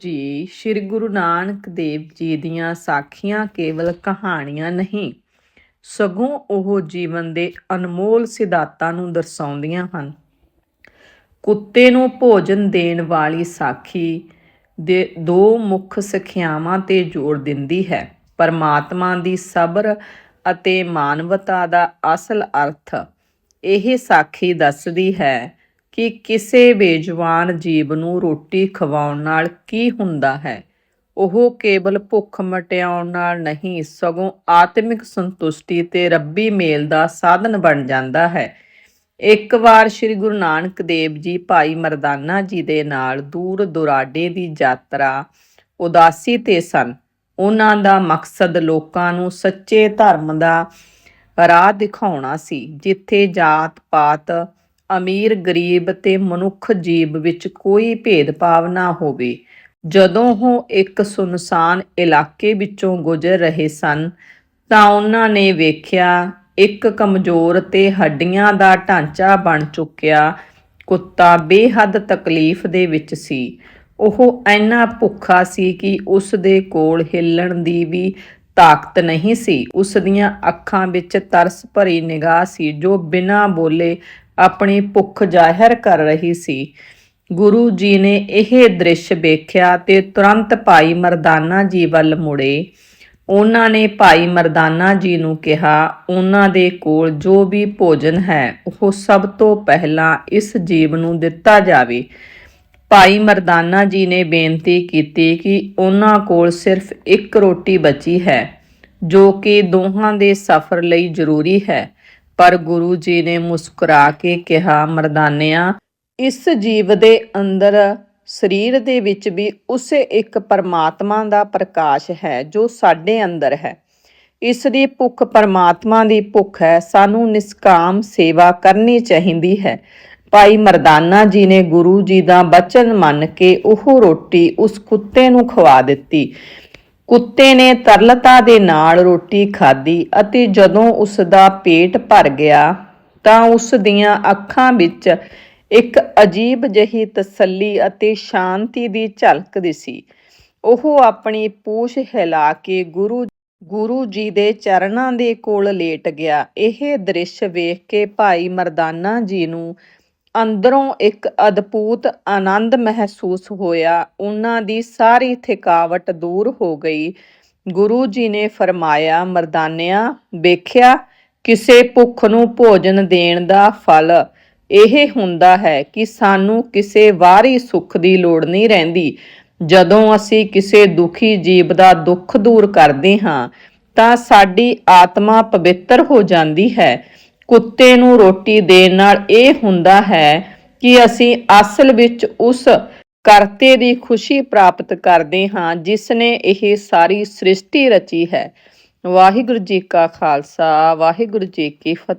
ਜੀ, ਸ੍ਰੀ ਗੁਰੂ ਨਾਨਕ ਦੇਵ ਜੀ ਦੀਆਂ ਸਾਖੀਆਂ ਕੇਵਲ ਕਹਾਣੀਆਂ ਨਹੀਂ, ਸਗੋਂ ਉਹ ਜੀਵਨ ਦੇ ਅਨਮੋਲ ਸਿਧਾਂਤਾਂ ਨੂੰ ਦਰਸਾਉਂਦੀਆਂ ਹਨ। ਕੁੱਤੇ ਨੂੰ ਭੋਜਨ ਦੇਣ ਵਾਲੀ ਸਾਖੀ ਦੇ ਦੋ ਮੁੱਖ ਸਿੱਖਿਆਵਾਂ ਤੇ ਜ਼ੋਰ ਦਿੰਦੀ ਹੈ। ਪਰਮਾਤਮਾ ਦੀ ਸਬਰ ਅਤੇ ਮਾਨਵਤਾ ਦਾ ਅਸਲ ਅਰਥ ਇਹ ਸਾਖੀ ਦੱਸਦੀ ਹੈ ਕਿ ਕਿਸੇ ਬੇਜਵਾਨ ਜੀਵ ਨੂੰ ਰੋਟੀ ਖਵਾਉਣ ਨਾਲ ਕੀ ਹੁੰਦਾ ਹੈ? ਉਹ ਕੇਵਲ ਭੁੱਖ ਮਟਿਆਉਣ ਨਾਲ ਨਹੀਂ, ਸਗੋਂ ਆਤਮਿਕ ਸੰਤੁਸ਼ਟੀ ਤੇ ਰੱਬੀ ਮੇਲ ਦਾ ਸਾਧਨ ਬਣ ਜਾਂਦਾ ਹੈ। ਇੱਕ ਵਾਰ ਸ੍ਰੀ ਗੁਰੂ ਨਾਨਕ ਦੇਵ ਜੀ ਭਾਈ ਮਰਦਾਨਾ ਜੀ ਦੇ ਨਾਲ ਦੂਰ ਦੁਰਾਡੇ ਦੀ ਯਾਤਰਾ ਉਦਾਸੀ ਤੇ ਸਨ। ਉਹਨਾਂ ਦਾ ਮਕਸਦ ਲੋਕਾਂ ਨੂੰ ਸੱਚੇ ਧਰਮ ਦਾ ਰਾਹ ਦਿਖਾਉਣਾ ਸੀ, ਜਿੱਥੇ ਜਾਤ ਪਾਤ ਅਮੀਰ, ਗਰੀਬ ਤੇ ਮਨੁੱਖ ਜੀਵ ਵਿੱਚ ਕੋਈ ਭੇਦਭਾਵ ਨਾ ਹੋਵੇ। ਜਦੋਂ ਉਹ ਇੱਕ ਸੁਨਸਾਨ ਇਲਾਕੇ ਵਿੱਚੋਂ ਗੁਜ਼ਰ ਰਹੇ ਸਨ, ਤਾਂ ਉਹਨਾਂ ਨੇ ਵੇਖਿਆ, ਇੱਕ ਕਮਜ਼ੋਰ ਤੇ ਹੱਡੀਆਂ ਦਾ ਢਾਂਚਾ ਬਣ ਚੁੱਕਿਆ। ਕੁੱਤਾ ਬੇਹੱਦ ਤਕਲੀਫ ਦੇ ਵਿੱਚ ਸੀ। ਉਹ ਇੰਨਾ ਭੁੱਖਾ ਸੀ ਕਿ ਉਸ ਦੇ ਕੋਲ ਹਿੱਲਣ ਦੀ ਵੀ ਤਾਕਤ ਨਹੀਂ ਸੀ। ਉਸ ਦੀਆਂ ਅੱਖਾਂ ਵਿੱਚ ਤਰਸ ਭਰੀ ਨਿਗਾਹ ਸੀ ਜੋ ਬਿਨਾਂ ਬੋਲੇ ਆਪਣੀ ਭੁੱਖ ਜ਼ਾਹਿਰ ਕਰ ਰਹੀ ਸੀ। ਗੁਰੂ ਜੀ ਨੇ ਇਹ ਦ੍ਰਿਸ਼ ਵੇਖਿਆ ਤੇ ਤੁਰੰਤ ਭਾਈ ਮਰਦਾਨਾ ਜੀ ਵੱਲ ਮੁੜੇ। ਉਹਨਾਂ ਨੇ ਭਾਈ ਮਰਦਾਨਾ ਜੀ ਨੂੰ ਕਿਹਾ, ਉਹਨਾਂ ਦੇ ਕੋਲ ਜੋ ਵੀ ਭੋਜਨ ਹੈ, ਉਹ ਸਭ ਤੋਂ ਪਹਿਲਾਂ ਇਸ ਜੀਵ ਨੂੰ ਦਿੱਤਾ ਜਾਵੇ। ਭਾਈ ਮਰਦਾਨਾ ਜੀ ਨੇ ਬੇਨਤੀ ਕੀਤੀ ਕਿ ਉਹਨਾਂ ਕੋਲ ਸਿਰਫ ਇੱਕ ਰੋਟੀ ਬਚੀ ਹੈ, ਜੋ ਕਿ ਦੋਹਾਂ ਦੇ ਸਫ਼ਰ ਲਈ ਜ਼ਰੂਰੀ ਹੈ। ਪਰ ਗੁਰੂ ਜੀ ਨੇ ਮੁਸਕਰਾ ਕੇ ਕਿਹਾ, ਮਰਦਾਨਿਆਂ, ਇਸ ਜੀਵ ਦੇ ਅੰਦਰ ਸਰੀਰ ਦੇ ਵਿੱਚ ਵੀ ਉਸੇ ਇੱਕ ਪਰਮਾਤਮਾ ਦਾ ਪ੍ਰਕਾਸ਼ ਹੈ ਜੋ ਸਾਡੇ ਅੰਦਰ ਹੈ। ਇਸ ਦੀ ਭੁੱਖ ਪਰਮਾਤਮਾ ਦੀ ਭੁੱਖ ਹੈ, ਸਾਨੂੰ ਨਿਸਕਾਮ ਸੇਵਾ ਕਰਨੀ ਚਾਹੀਦੀ ਹੈ। ਭਾਈ ਮਰਦਾਨਾ ਜੀ ਨੇ ਗੁਰੂ ਜੀ ਦਾ ਬਚਨ ਮੰਨ ਕੇ ਉਹ ਰੋਟੀ ਉਸ ਕੁੱਤੇ ਨੂੰ ਖਵਾ ਦਿੱਤੀ। ਕੁੱਤੇ ਨੇ ਤਰਲਤਾ ਦੇ ਨਾਲ ਰੋਟੀ ਖਾਧੀ ਅਤੇ ਜਦੋਂ ਉਸ ਦਾ ਪੇਟ ਭਰ ਗਿਆ ਤਾਂ ਉਸ ਦੀਆਂ ਅੱਖਾਂ ਵਿੱਚ ਇੱਕ ਅਜੀਬ ਜਿਹੀ ਤਸੱਲੀ ਅਤੇ ਸ਼ਾਂਤੀ ਦੀ ਝਲਕ ਦਿਸੀ ਉਹ ਆਪਣੀ ਪੂਛ ਹਿਲਾ ਕੇ ਗੁਰੂ ਗੁਰੂ ਜੀ ਦੇ ਚਰਨਾਂ ਦੇ ਕੋਲ ਲੇਟ ਗਿਆ। ਇਹ ਦ੍ਰਿਸ਼ ਵੇਖ ਕੇ ਭਾਈ ਮਰਦਾਨਾ ਜੀ ਨੂੰ ਅੰਦਰੋਂ ਇੱਕ ਅਦਭੁਤ ਆਨੰਦ ਮਹਿਸੂਸ ਹੋਇਆ। ਉਹਨਾਂ ਦੀ ਸਾਰੀ ਥਕਾਵਟ ਦੂਰ ਹੋ ਗਈ। ਗੁਰੂ ਜੀ ਨੇ ਫਰਮਾਇਆ, ਮਰਦਾਨਿਆਂ, ਵੇਖਿਆ, ਕਿਸੇ ਭੁੱਖ ਨੂੰ ਭੋਜਨ ਦੇਣ ਦਾ ਫਲ। ਇਹ ਹੁੰਦਾ ਹੈ ਕਿ ਸਾਨੂੰ ਕਿਸੇ ਵਾਰੀ ਸੁੱਖ ਦੀ ਲੋੜ ਨਹੀਂ ਰਹਿੰਦੀ। ਜਦੋਂ ਅਸੀਂ ਕਿਸੇ ਦੁਖੀ ਜੀਵ ਦਾ ਦੁੱਖ ਦੂਰ ਕਰਦੇ ਹਾਂ, ਤਾਂ ਸਾਡੀ ਆਤਮਾ ਪਵਿੱਤਰ ਹੋ ਜਾਂਦੀ ਹੈ। ਕੁੱਤੇ ਨੂੰ ਰੋਟੀ ਦੇਣ ਨਾਲ ਇਹ ਹੁੰਦਾ ਹੈ ਕਿ ਅਸੀਂ ਅਸਲ ਵਿੱਚ ਉਸ ਕਰਤੇ ਦੀ ਖੁਸ਼ੀ ਪ੍ਰਾਪਤ ਕਰਦੇ ਹਾਂ ਜਿਸ ਨੇ ਇਹ ਸਾਰੀ ਸ੍ਰਿਸ਼ਟੀ ਰਚੀ ਹੈ। ਵਾਹਿਗੁਰੂ ਜੀ ਕਾ ਖਾਲਸਾ, ਵਾਹਿਗੁਰੂ ਜੀ ਕੀ ਫਤਿਹ।